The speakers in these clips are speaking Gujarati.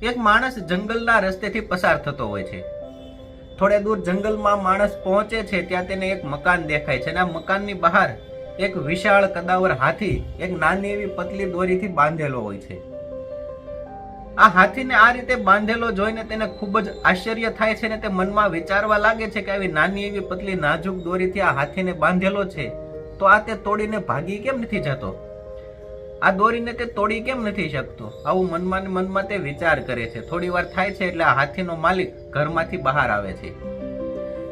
એક માણસ જંગલના રસ્તેથી પસાર થતો હોય છે. થોડે દૂર જંગલમાં માણસ પહોંચે છે, ત્યાં તેને એક મકાન દેખાય છે અને આ મકાનની બહાર એક વિશાળ કદાવર હાથી એક નાની એવી પતલી દોરીથી બાંધેલો હોય છે. આ હાથીને આ રીતે બાંધેલો જોઈને તેને ખૂબ જ આશ્ચર્ય થાય છે ને તે મનમાં વિચારવા લાગે છે કે આવી નાની એવી પતલી નાજુક દોરીથી આ હાથીને બાંધેલો છે, તો આ તે તોડીને ભાગી કેમ નથી જતો? આ દોરીને તે તોડી કેમ નથી શકતો? આવું મનમાં મનમાં તે વિચાર કરે છે. થોડી વાર થાય છે એટલે આ હાથીનો માલિક ઘરમાંથી બહાર આવે છે.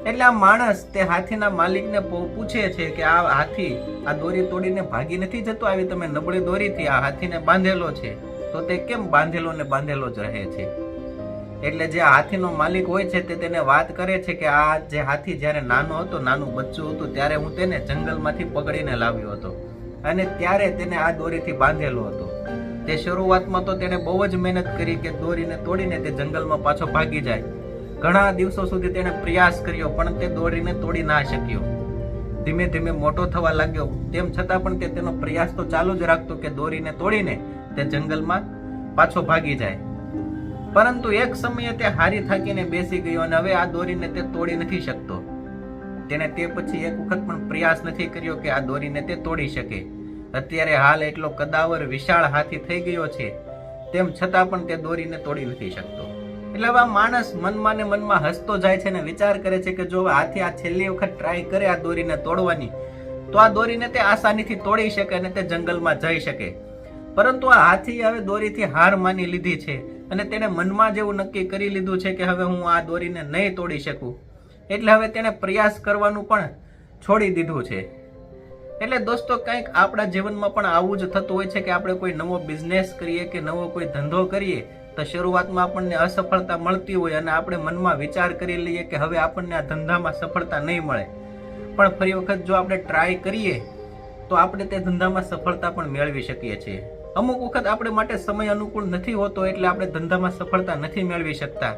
એટલે આ માણસ તે હાથીના માલિકને પૂછે છે કે આ હાથી આ દોરી તોડીને ભાગી નથી જતો? આવી તમે નબળી દોરીથી આ હાથીને બાંધેલો છે. તો તે કેમ બાંધેલો ને બાંધેલો જ રહે છે? એટલે જે હાથીનો માલિક હોય છે તે તેને વાત કરે છે કે આ જે હાથી જ્યારે નાનો હતો, નાનું બચ્ચું હતું, ત્યારે હું તેને જંગલમાંથી પકડીને લાવ્યો હતો. અને ત્યારે તેને આ દોરીથી બાંધેલો હતો. તે શરૂઆતમાં તો તેણે બહુ જ મહેનત કરી કે દોરીને તોડીને તે જંગલમાં પાછો ભાગી જાય. ઘણા દિવસો સુધી તેણે પ્રયાસ કર્યો, પણ તે દોરીને તોડી ના શક્યો. ધીમે ધીમે મોટો થવા લાગ્યો. તેમ છતાં પણ તે તેનો પ્રયાસ તો ચાલુ જ રાખતો કે દોરીને તોડીને તે જંગલમાં પાછો ભાગી જાય. પરંતુ એક સમયે તે હારી થાકીને બેસી ગયો અને હવે આ દોરીને તે તોડી નથી શકતો. તેણે તે પછી એક વખત પણ પ્રયાસ નથી કર્યો કે આ દોરીને તે તોડી શકે. અત્યારે હાલ એટલો કદાવર, વિશાળ હાથી થઈ ગયો છે, તેમ છતાં પણ તે દોરીને તોડી નથી શકતો. એટલે આ માણસ મનમાં ને મનમાં હસતો જાય છે ને વિચાર કરે છે કે જો હાથી આ છેલ્લી વખત ટ્રાય કરે આ દોરીને તોડવાની, તો આ દોરીને તે આસાનીથી તોડી શકે અને તે જંગલમાં જઈ શકે. પરંતુ આ હાથી હવે દોરીથી હાર માની લીધી છે અને તેણે મનમાં જેવું નક્કી કરી લીધું છે કે હવે હું આ દોરીને નહીં તોડી શકું. એટલે હવે તેણે પ્રયાસ કરવાનું પણ છોડી દીધું છે. એટલે દોસ્તો, કંઈક આપણા જીવનમાં પણ આવું જ થતું હોય છે કે આપણે કોઈ નવો બિઝનેસ કરીએ કે નવો કોઈ ધંધો કરીએ, તો શરૂઆતમાં આપણને અસફળતા મળતી હોય અને આપણે મનમાં વિચાર કરી લઈએ કે હવે આપણને આ ધંધામાં સફળતા નહીં મળે. પણ ફરી વખત જો આપણે ટ્રાય કરીએ, તો આપણે તે ધંધામાં સફળતા પણ મેળવી શકીએ છીએ. અમુક વખત આપણે માટે સમય અનુકૂળ નથી હોતો એટલે આપણે ધંધામાં સફળતા નથી મેળવી શકતા.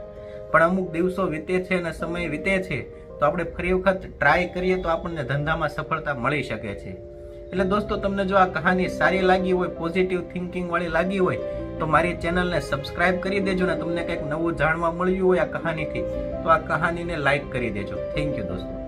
પણ અમુક દિવસો વીતે છે અને સમય વીતે છે, તો આપણે ફરી વખત ટ્રાય કરીએ તો આપણને ધંધામાં સફળતા મળી શકે છે. એટલે દોસ્તો, તમને જો આ કહાની સારી લાગી હોય પોઝિટિવ થિંકિંગ વાળી લાગી હોય, તો મારી ચેનલને સબસ્ક્રાઇબ કરી દેજો ને તમને કંઈક નવું જાણવા મળ્યું હોય આ કહાનીથી, તો આ કહાનીને લાઈક કરી દેજો. થેન્ક યુ દોસ્તો.